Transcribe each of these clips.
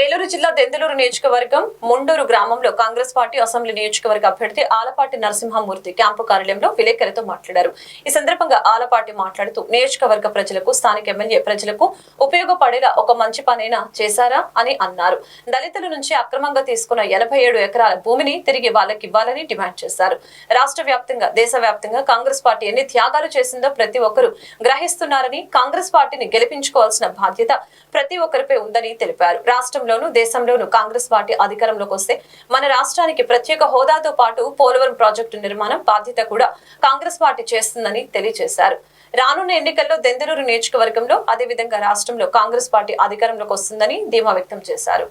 ఏలూరు జిల్లా దెందులూరు నియోజకవర్గం ముండూరు గ్రామంలో కాంగ్రెస్ పార్టీ అసెంబ్లీ నియోజకవర్గ అభ్యర్థి ఆలపాటి నరసింహమూర్తి క్యాంపు కార్యాలయంలో విలేకరులతో మాట్లాడారు. ఈ సందర్భంగా ఆలపాటి మాట్లాడుతూ నియోజకవర్గ ప్రజలకు స్థానిక ఎమ్మెల్యే ప్రజలకు ఉపయోగపడేలా ఒక మంచి పనైనా చేశారా అని అన్నారు. దళితుల నుంచి అక్రమంగా తీసుకున్న ఎనభై ఏడు ఎకరాల భూమిని తిరిగి వాళ్ళకి ఇవ్వాలని డిమాండ్ చేశారు. రాష్ట్ర వ్యాప్తంగా దేశవ్యాప్తంగా కాంగ్రెస్ పార్టీ ఎన్ని త్యాగాలు చేసిందో ప్రతి ఒక్కరూ గ్రహిస్తున్నారని కాంగ్రెస్ పార్టీని గెలిపించుకోవాల్సిన బాధ్యత ప్రతి ఒక్కరిపై ఉందని తెలిపారు. రాష్ట్రంలోనూ దేశంలోనూ కాంగ్రెస్ పార్టీ అధికారంలోకి వస్తే మన రాష్ట్రానికి ప్రత్యేక హోదాతో పాటు పోలవరం ప్రాజెక్టు నిర్మాణం బాధ్యత కూడా కాంగ్రెస్ పార్టీ చేస్తుందని తెలియజేశారు. రానున్న ఎన్నికల్లో దెందలూరు నియోజకవర్గంలో అదేవిధంగా రాష్ట్రంలో కాంగ్రెస్ పార్టీ అధికారంలోకి వస్తుందని ధీమా వ్యక్తం చేశారు.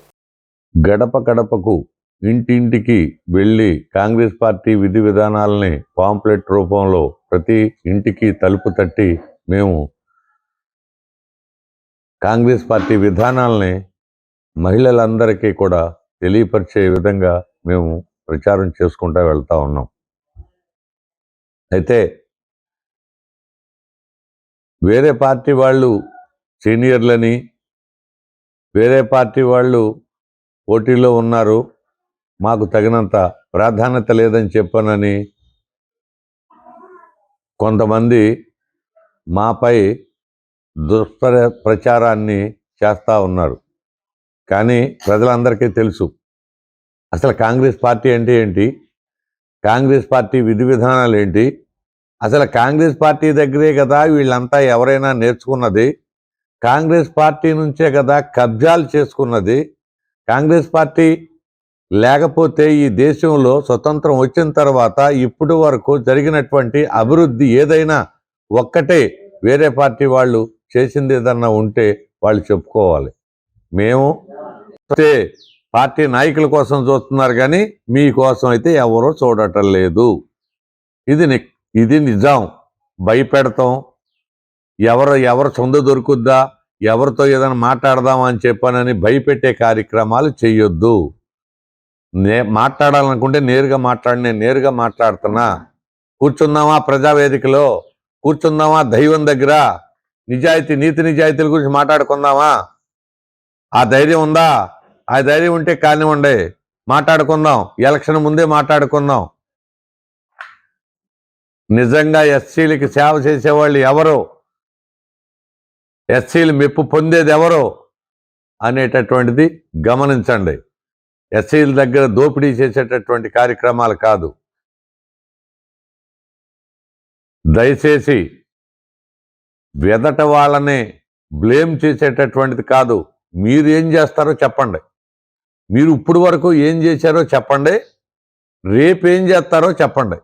గడప గడపకు ఇంటింటికి వెళ్ళి కాంగ్రెస్ పార్టీ విధి విధానాలని పాంప్లెట్ రూపంలో ప్రతి ఇంటికి తలుపు తట్టి మేము కాంగ్రెస్ పార్టీ విధానాలని మహిళలందరికీ కూడా తెలియపరిచే విధంగా మేము ప్రచారం చేసుకుంటూ వెళ్తా ఉన్నాం. అయితే వేరే పార్టీ వాళ్ళు సీనియర్లని వేరే పార్టీ వాళ్ళు పోటీలో ఉన్నారు. మాకు తగినంత ప్రాధాన్యత లేదని చెప్పానని కొంతమంది మాపై దుష్ప్ర ప్రచారాన్ని చేస్తూ ఉన్నారు. కానీ ప్రజలందరికీ తెలుసు. అసలు కాంగ్రెస్ పార్టీ అంటే ఏంటి? కాంగ్రెస్ పార్టీ విధి విధానాలు ఏంటి? అసలు కాంగ్రెస్ పార్టీ దగ్గరే కదా వీళ్ళంతా ఎవరైనా నేర్చుకున్నది? కాంగ్రెస్ పార్టీ నుంచే కదా కబ్జాలు చేసుకున్నది? కాంగ్రెస్ పార్టీ లేకపోతే ఈ దేశంలో స్వతంత్రం వచ్చిన తర్వాత ఇప్పుడు వరకు జరిగినటువంటి అభివృద్ధి ఏదైనా ఒక్కటే వేరే పార్టీ వాళ్ళు చేసింది ఏదన్నా ఉంటే వాళ్ళు చెప్పుకోవాలి. మేము పార్టీ నాయకుల కోసం చూస్తున్నారు కానీ మీకోసం అయితే ఎవరో చూడటం లేదు. ఇది ని- ఇది నిజం. భయపెడతాం. ఎవరు ఎవరు సొంత దొరుకుద్దా? ఎవరితో ఏదైనా మాట్లాడదాం అని చెప్పానని భయపెట్టే కార్యక్రమాలు చేయొద్దు. నే మాట్లాడాలనుకుంటే నేరుగా మాట్లాడి నేను నేరుగా మాట్లాడుతున్నా. కూర్చుందామా ప్రజావేదికలో? కూర్చుందామా దైవం దగ్గర? నిజాయితీ నీతి నిజాయితీల గురించి మాట్లాడుకుందామా? ఆ ధైర్యం ఉందా? ఆ ధైర్యం ఉంటే కానివ్వండి. మాట్లాడుకుందాం. ఎలక్షన్ ముందే మాట్లాడుకుందాం. నిజంగా ఎస్సీలకి సేవ చేసేవాళ్ళు ఎవరు? ఎస్సీలు మెప్పు పొందేది ఎవరు? అనేటటువంటిది గమనించండి. ఎస్సీల దగ్గర దోపిడీ చేసేటటువంటి కార్యక్రమాలు కాదు. దయచేసి వెదట వాళ్ళని బ్లేమ్ చేసేటటువంటిది కాదు. మీరు ఏం చేస్తారో చెప్పండి. మీరు ఇప్పుడు వరకు ఏం చేశారో చెప్పండి. రేపు ఏం చేస్తారో చెప్పండి.